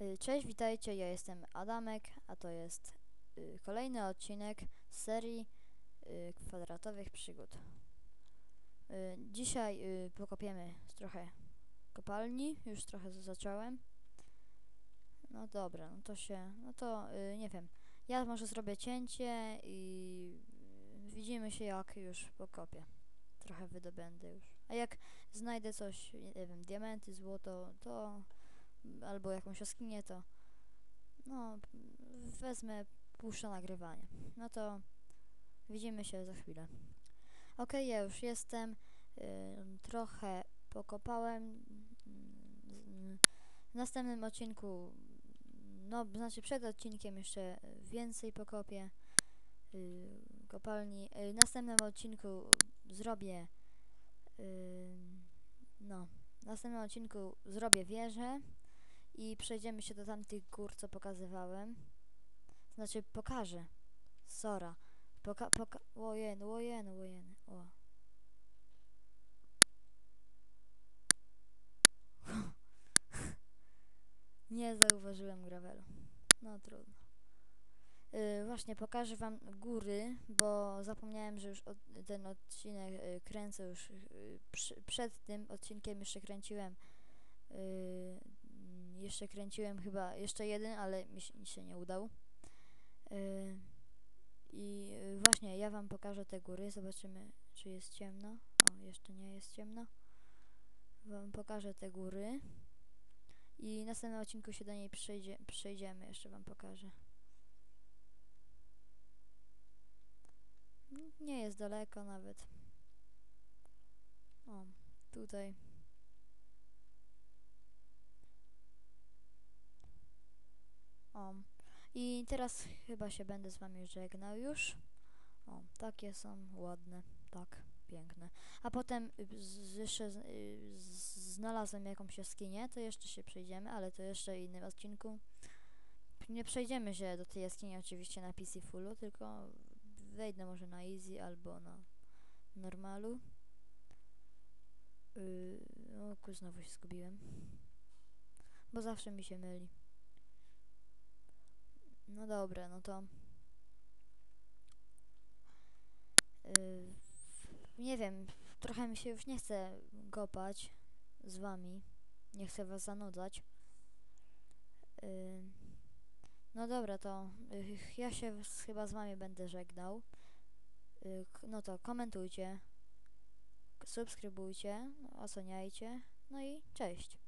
Y, Cześć, witajcie, ja jestem Adamek, a to jest y, kolejny odcinek z serii y, kwadratowych przygód. Dzisiaj pokopiemy trochę kopalni, już trochę zacząłem. No dobra, no to się, no to nie wiem, ja może zrobię cięcie i widzimy się jak już pokopię. Trochę wydobędę już. A jak znajdę coś, nie wiem, diamenty, złoto, to albo jakąś jaskinię, to no, wezmę, puszczę nagrywanie. No to widzimy się za chwilę. Okej, ja już jestem. ym, trochę pokopałem. w następnym odcinku, no, znaczy przed odcinkiem jeszcze więcej pokopię y, kopalni. Y, w następnym odcinku zrobię ym, no, w następnym odcinku zrobię wieżę i przejdziemy się do tamtych gór, co pokazywałem. Znaczy, pokażę. Sora. Poka poka łojen, łojen, łojen. O. Nie zauważyłem gravelu. No trudno. Yy, właśnie pokażę wam góry, bo zapomniałem, że już od, ten odcinek y, kręcę już y, przy, przed tym odcinkiem jeszcze kręciłem Yy, mm, jeszcze kręciłem chyba jeszcze jeden, ale mi się, mi się nie udał. Yy, I yy, właśnie ja wam pokażę te góry, zobaczymy czy jest ciemno. O, jeszcze nie jest ciemno. Wam pokażę te góry. I w następnym odcinku się do niej przejdzie, przejdziemy, jeszcze wam pokażę. Nie jest daleko nawet. O, tutaj. O. I teraz chyba się będę z wami żegnał już. O, takie są ładne, tak, piękne. A potem jeszcze znalazłem jakąś jaskinię, to jeszcze się przejdziemy, ale to jeszcze w innym odcinku. Nie przejdziemy się do tej jaskini oczywiście na PC Fullu, tylko wejdę może na Easy albo na normalu. Yy, o znowu się zgubiłem. Bo zawsze mi się myli. No dobra, no to. Yy, nie wiem, trochę mi się już nie chce kopać z wami. Nie chcę was zanudzać. Yy, no dobra, to yy, ja się z, chyba z wami będę żegnał. Yy, no to komentujcie, subskrybujcie, oceniajcie. No i cześć.